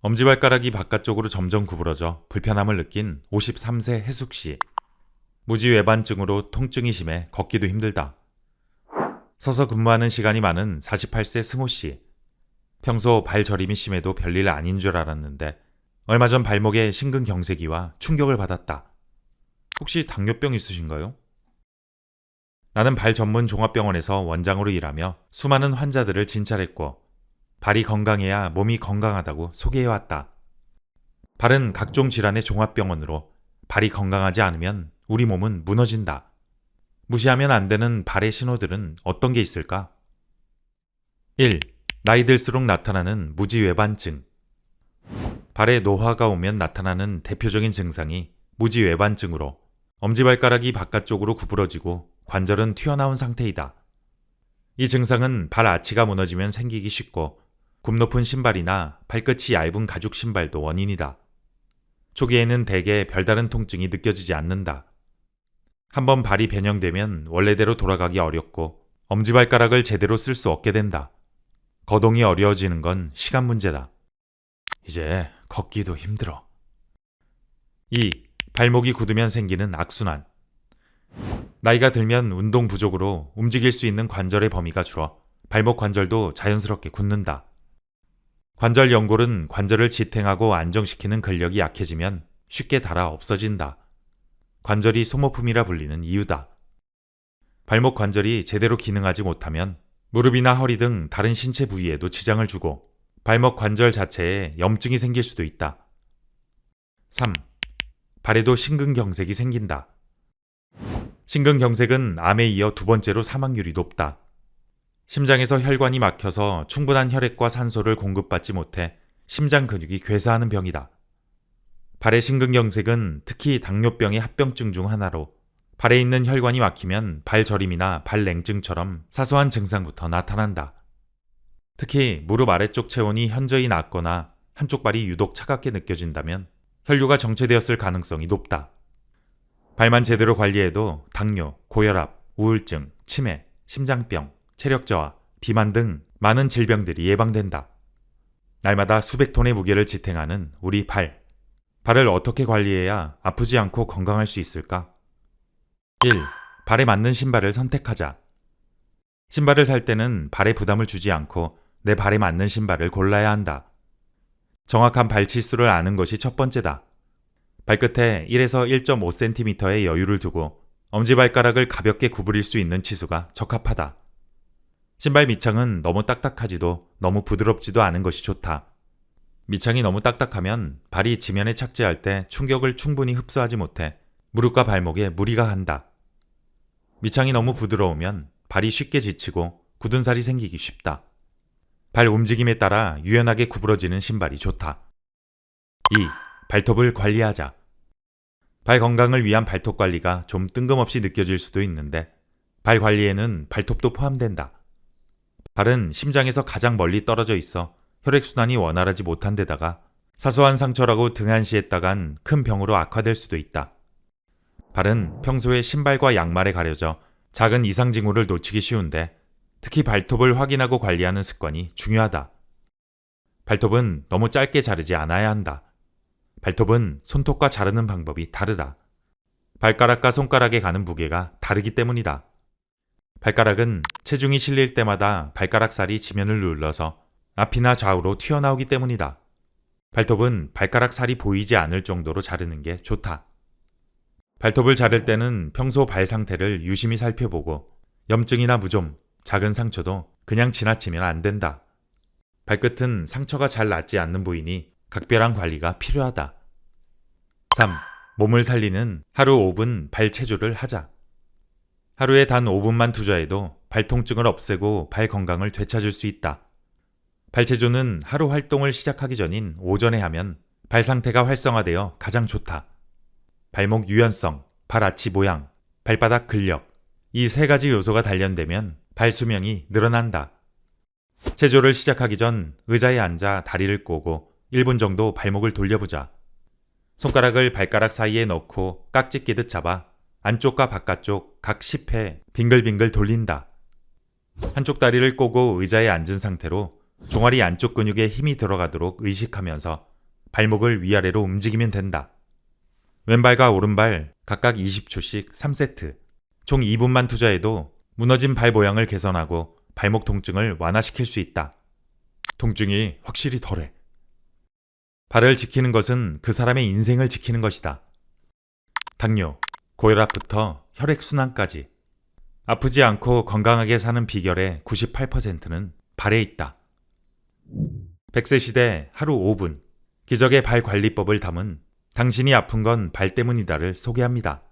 엄지발가락이 바깥쪽으로 점점 구부러져 불편함을 느낀 53세 해숙 씨. 무지외반증으로 통증이 심해 걷기도 힘들다. 서서 근무하는 시간이 많은 48세 승호 씨. 평소 발 저림이 심해도 별일 아닌 줄 알았는데 얼마 전 발목에 심근경색이와 충격을 받았다. 혹시 당뇨병 있으신가요? 나는 발 전문 종합병원에서 원장으로 일하며 수많은 환자들을 진찰했고 발이 건강해야 몸이 건강하다고 소개해왔다. 발은 각종 질환의 종합병원으로 발이 건강하지 않으면 우리 몸은 무너진다. 무시하면 안 되는 발의 신호들은 어떤 게 있을까? 1. 나이 들수록 나타나는 무지외반증. 발에 노화가 오면 나타나는 대표적인 증상이 무지외반증으로 엄지발가락이 바깥쪽으로 구부러지고 관절은 튀어나온 상태이다. 이 증상은 발 아치가 무너지면 생기기 쉽고 굽 높은 신발이나 발끝이 얇은 가죽 신발도 원인이다. 초기에는 대개 별다른 통증이 느껴지지 않는다. 한번 발이 변형되면 원래대로 돌아가기 어렵고 엄지발가락을 제대로 쓸 수 없게 된다. 거동이 어려워지는 건 시간 문제다. 이제 걷기도 힘들어. 2. 발목이 굳으면 생기는 악순환. 나이가 들면 운동 부족으로 움직일 수 있는 관절의 범위가 줄어 발목 관절도 자연스럽게 굳는다. 관절 연골은 관절을 지탱하고 안정시키는 근력이 약해지면 쉽게 닳아 없어진다. 관절이 소모품이라 불리는 이유다. 발목 관절이 제대로 기능하지 못하면 무릎이나 허리 등 다른 신체 부위에도 지장을 주고 발목 관절 자체에 염증이 생길 수도 있다. 3. 발에도 심근경색이 생긴다. 심근경색은 암에 이어 두 번째로 사망률이 높다. 심장에서 혈관이 막혀서 충분한 혈액과 산소를 공급받지 못해 심장 근육이 괴사하는 병이다. 발의 심근경색은 특히 당뇨병의 합병증 중 하나로 발에 있는 혈관이 막히면 발저림이나 발냉증처럼 사소한 증상부터 나타난다. 특히 무릎 아래쪽 체온이 현저히 낮거나 한쪽 발이 유독 차갑게 느껴진다면 혈류가 정체되었을 가능성이 높다. 발만 제대로 관리해도 당뇨, 고혈압, 우울증, 치매, 심장병, 체력 저하, 비만 등 많은 질병들이 예방된다. 날마다 수백 톤의 무게를 지탱하는 우리 발. 발을 어떻게 관리해야 아프지 않고 건강할 수 있을까? 1. 발에 맞는 신발을 선택하자. 신발을 살 때는 발에 부담을 주지 않고 내 발에 맞는 신발을 골라야 한다. 정확한 발치수를 아는 것이 첫 번째다. 발끝에 1에서 1.5cm의 여유를 두고 엄지발가락을 가볍게 구부릴 수 있는 치수가 적합하다. 신발 밑창은 너무 딱딱하지도 너무 부드럽지도 않은 것이 좋다. 밑창이 너무 딱딱하면 발이 지면에 착지할 때 충격을 충분히 흡수하지 못해 무릎과 발목에 무리가 간다. 밑창이 너무 부드러우면 발이 쉽게 지치고 굳은 살이 생기기 쉽다. 발 움직임에 따라 유연하게 구부러지는 신발이 좋다. 2. 발톱을 관리하자. 발 건강을 위한 발톱 관리가 좀 뜬금없이 느껴질 수도 있는데 발 관리에는 발톱도 포함된다. 발은 심장에서 가장 멀리 떨어져 있어 혈액순환이 원활하지 못한 데다가 사소한 상처라고 등한시했다간 큰 병으로 악화될 수도 있다. 발은 평소에 신발과 양말에 가려져 작은 이상 징후를 놓치기 쉬운데 특히 발톱을 확인하고 관리하는 습관이 중요하다. 발톱은 너무 짧게 자르지 않아야 한다. 발톱은 손톱과 자르는 방법이 다르다. 발가락과 손가락에 가는 무게가 다르기 때문이다. 발가락은 체중이 실릴 때마다 발가락 살이 지면을 눌러서 앞이나 좌우로 튀어나오기 때문이다. 발톱은 발가락 살이 보이지 않을 정도로 자르는 게 좋다. 발톱을 자를 때는 평소 발 상태를 유심히 살펴보고 염증이나 무좀, 작은 상처도 그냥 지나치면 안 된다. 발끝은 상처가 잘 낫지 않는 부위니 각별한 관리가 필요하다. 3. 몸을 살리는 하루 5분 발 체조를 하자. 하루에 단 5분만 투자해도 발 통증을 없애고 발 건강을 되찾을 수 있다. 발체조는 하루 활동을 시작하기 전인 오전에 하면 발 상태가 활성화되어 가장 좋다. 발목 유연성, 발 아치 모양, 발바닥 근력, 이 세 가지 요소가 단련되면 발 수명이 늘어난다. 체조를 시작하기 전 의자에 앉아 다리를 꼬고 1분 정도 발목을 돌려보자. 손가락을 발가락 사이에 넣고 깍지 끼듯 잡아 안쪽과 바깥쪽 각 10회 빙글빙글 돌린다. 한쪽 다리를 꼬고 의자에 앉은 상태로 종아리 안쪽 근육에 힘이 들어가도록 의식하면서 발목을 위아래로 움직이면 된다. 왼발과 오른발 각각 20초씩 3세트. 총 2분만 투자해도 무너진 발 모양을 개선하고 발목 통증을 완화시킬 수 있다. 통증이 확실히 덜해. 발을 지키는 것은 그 사람의 인생을 지키는 것이다. 당뇨, 고혈압부터 혈액순환까지. 아프지 않고 건강하게 사는 비결의 98%는 발에 있다. 100세 시대 하루 5분. 기적의 발 관리법을 담은 당신이 아픈 건 발 때문이다를 소개합니다.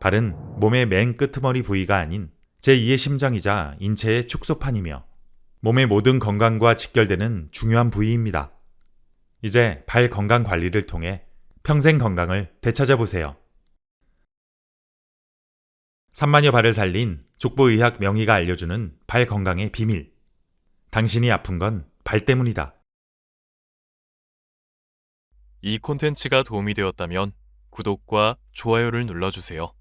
발은 몸의 맨 끄트머리 부위가 아닌 제2의 심장이자 인체의 축소판이며 몸의 모든 건강과 직결되는 중요한 부위입니다. 이제 발 건강 관리를 통해 평생 건강을 되찾아 보세요. 3만여 발을 살린 족보의학 명의가 알려주는 발 건강의 비밀. 당신이 아픈 건 발 때문이다. 이 콘텐츠가 도움이 되었다면 구독과 좋아요를 눌러주세요.